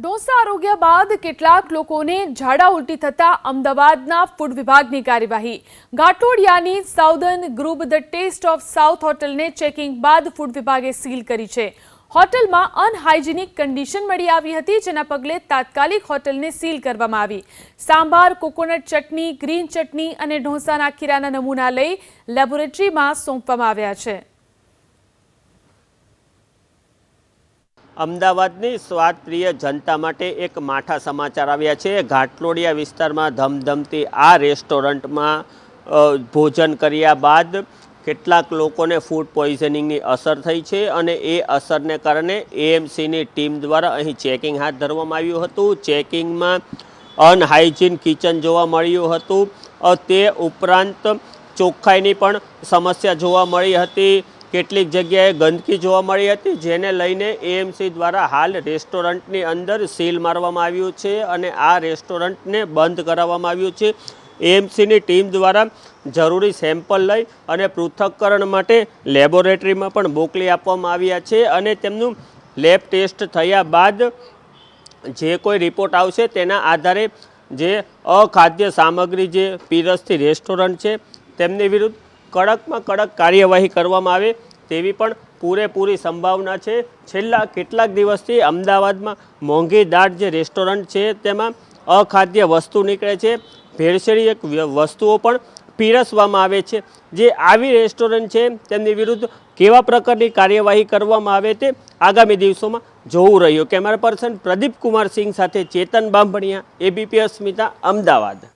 ડોસા આરોગ્ય બાદ કેટલાક લોકોને ઝાડા ઉલટી થતા અમદાવાદના ફૂડ વિભાગની કાર્યવાહી. ઘાટોડિયાની southern group the taste of south હોટલને checking બાદ ફૂડ વિભાગે સીલ કરી છે. હોટલમાં અનહાઇજેનિક કન્ડિશન મળી આવી હતી, જેના પગલે તાત્કાલિક હોટલને સીલ કરવામાં આવી. સાંભાર, કોકોનટ ચટણી, ગ્રીન ચટણી અને ઢોસાના ખીરાના નમૂના લઈ લેબોરેટરીમાં સોંપવામાં આવ્યા છે. અમદાવાદની સ્વાદપ્રિય જનતા માટે એક માઠા સમાચાર આવ્યા છે. ઘાટલોડિયા વિસ્તારમાં ધમધમતી આ રેસ્ટોરન્ટમાં ભોજન કર્યા બાદ કેટલાક લોકોને ફૂડ પોઈઝનિંગની અસર થઈ છે અને એ અસરને કારણે એએમસીની ટીમ દ્વારા અહીં ચેકિંગ હાથ ધરવામાં આવ્યું હતું. ચેકિંગમાં અનહાઇજીન કિચન જોવા મળ્યું હતું. તે ઉપરાંત ચોખ્ખાઈની પણ સમસ્યા જોવા મળી હતી. કેટલીક જગ્યાએ ગંદકી જોવા મળી હતી, જેને લઈને એએમસી દ્વારા હાલ રેસ્ટોરન્ટની અંદર સીલ મારવામાં આવ્યું છે અને આ રેસ્ટોરન્ટને બંધ કરાવવામાં આવ્યું છે. એએમસીની ટીમ દ્વારા જરૂરી સેમ્પલ લઈ અને પૃથ્થકરણ માટે લેબોરેટરીમાં પણ મોકલી આપવામાં આવ્યા છે અને તેમનું લેબ ટેસ્ટ થયા બાદ જે કોઈ રિપોર્ટ આવશે તેના આધારે જે અખાદ્ય સામગ્રી જે પીરસથી રેસ્ટોરન્ટ છે, તેમની વિરુદ્ધ કડકમાં કડક કાર્યવાહી કરવામાં આવે તેવી પણ પૂરેપૂરી સંભાવના છે. છેલ્લા કેટલાક દિવસથી અમદાવાદમાં મોંઘી દાટ જે રેસ્ટોરન્ટ છે તેમાં અખાદ્ય વસ્તુ નીકળે છે. ભેળસેળી એક વસ્તુઓ પણ પીરસવામાં આવે છે. જે આવી રેસ્ટોરન્ટ છે તેમની વિરુદ્ધ કેવા પ્રકારની કાર્યવાહી કરવામાં આવે તે આગામી દિવસોમાં જોવું રહ્યું. કેમેરા પર્સન પ્રદીપ કુમાર સિંહ સાથે ચેતન બાંભણિયા, એબીપી અસ્મિતા, અમદાવાદ.